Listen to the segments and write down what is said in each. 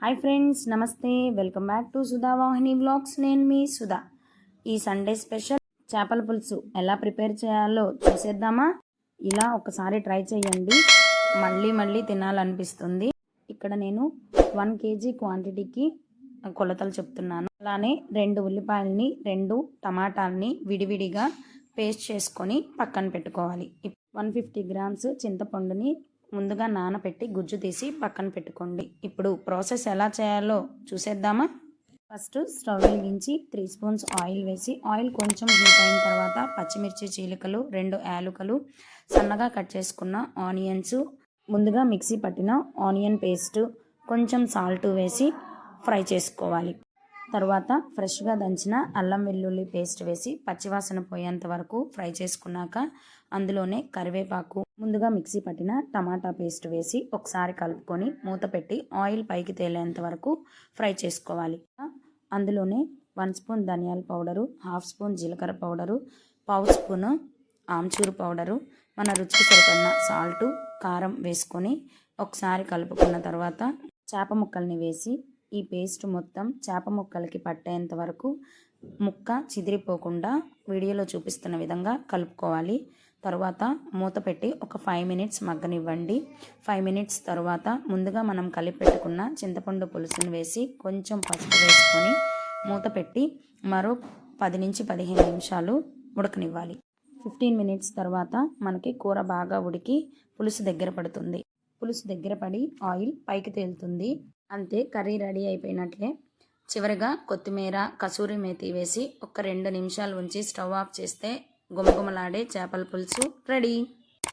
Hi friends నమస్తే. Welcome back to Sudha Vahini blogs నేను మీ సుధా. ఈ సండే స్పెషల్ చేపల పులుసు ఎలా ప్రిపేర్ చేయాలో చూసేద్దామా? ఇలా ఒకసారి ట్రై చేయండి. మళ్ళీ మళ్ళీ తినాలనిపిస్తుంది. ఇక్కడ నేను వన్ కేజీ క్వాంటిటీకి కొలతలు చెప్తున్నాను. అలానే రెండు ఉల్లిపాయలని రెండు టమాటాలని విడివిడిగా పేస్ట్ చేసుకొని పక్కన పెట్టుకోవాలి. వన్ ఫిఫ్టీ గ్రామ్స్ చింతపండుని ముందుగా నానబెట్టి గుజ్జు తీసి పక్కన పెట్టుకోండి. ఇప్పుడు ప్రాసెస్ ఎలా చేయాలో చూసేద్దామా? ఫస్ట్ స్టవ్ వెలిగించి త్రీ స్పూన్స్ ఆయిల్ వేసి ఆయిల్ కొంచెం హీట్ అయిన తర్వాత పచ్చిమిర్చి చీలికలు రెండు యాలుకలు సన్నగా కట్ చేసుకున్న ఆనియన్స్ ముందుగా మిక్సీ పట్టిన ఆనియన్ పేస్ట్ కొంచెం సాల్ట్ వేసి ఫ్రై చేసుకోవాలి. తర్వాత ఫ్రెష్గా దంచిన అల్లం వెల్లుల్లి పేస్ట్ వేసి పచ్చివాసన పోయేంత వరకు ఫ్రై చేసుకున్నాక అందులోనే కరివేపాకు ముందుగా మిక్సీ పట్టిన టమాటా పేస్ట్ వేసి ఒకసారి కలుపుకొని మూత పెట్టి ఆయిల్ పైకి తేలేంత వరకు ఫ్రై చేసుకోవాలి. అందులోనే వన్ స్పూన్ ధనియాల పౌడరు హాఫ్ స్పూన్ జీలకర్ర పౌడరు పావు స్పూన్ ఆమ్చూరు పౌడరు మన రుచికి సరిపడిన సాల్టు కారం వేసుకొని ఒకసారి కలుపుకున్న తర్వాత చేప ముక్కల్ని వేసి ఈ పేస్ట్ మొత్తం చేప ముక్కలకి పట్టేంత వరకు ముక్క చిదిరిపోకుండా వీడియోలో చూపిస్తున్న విధంగా కలుపుకోవాలి. తర్వాత మూత పెట్టి ఒక ఫైవ్ మినిట్స్ మగ్గనివ్వండి. ఫైవ్ మినిట్స్ తర్వాత ముందుగా మనం కలిపి పెట్టుకున్న చింతపండు పులుసును వేసి కొంచెం పసుపు వేసుకొని మూత పెట్టి మరో పది నుంచి పదిహేను నిమిషాలు ఉడకనివ్వాలి. ఫిఫ్టీన్ మినిట్స్ తర్వాత మనకి కూర బాగా ఉడికి పులుసు దగ్గర పడుతుంది. పులుసు దగ్గర పడి ఆయిల్ పైకి తేలుతుంది. అంతే కర్రీ రెడీ అయిపోయినట్లే. చివరిగా కొత్తిమీర కసూరి మేతి వేసి ఒక రెండు నిమిషాలు ఉంచి స్టవ్ ఆఫ్ చేస్తే గుమగుమలాడే చేపల పులుసు రెడీ.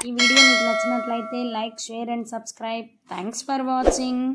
ఈ వీడియో మీకు నచ్చినట్లయితే like share and subscribe. Thanks for watching.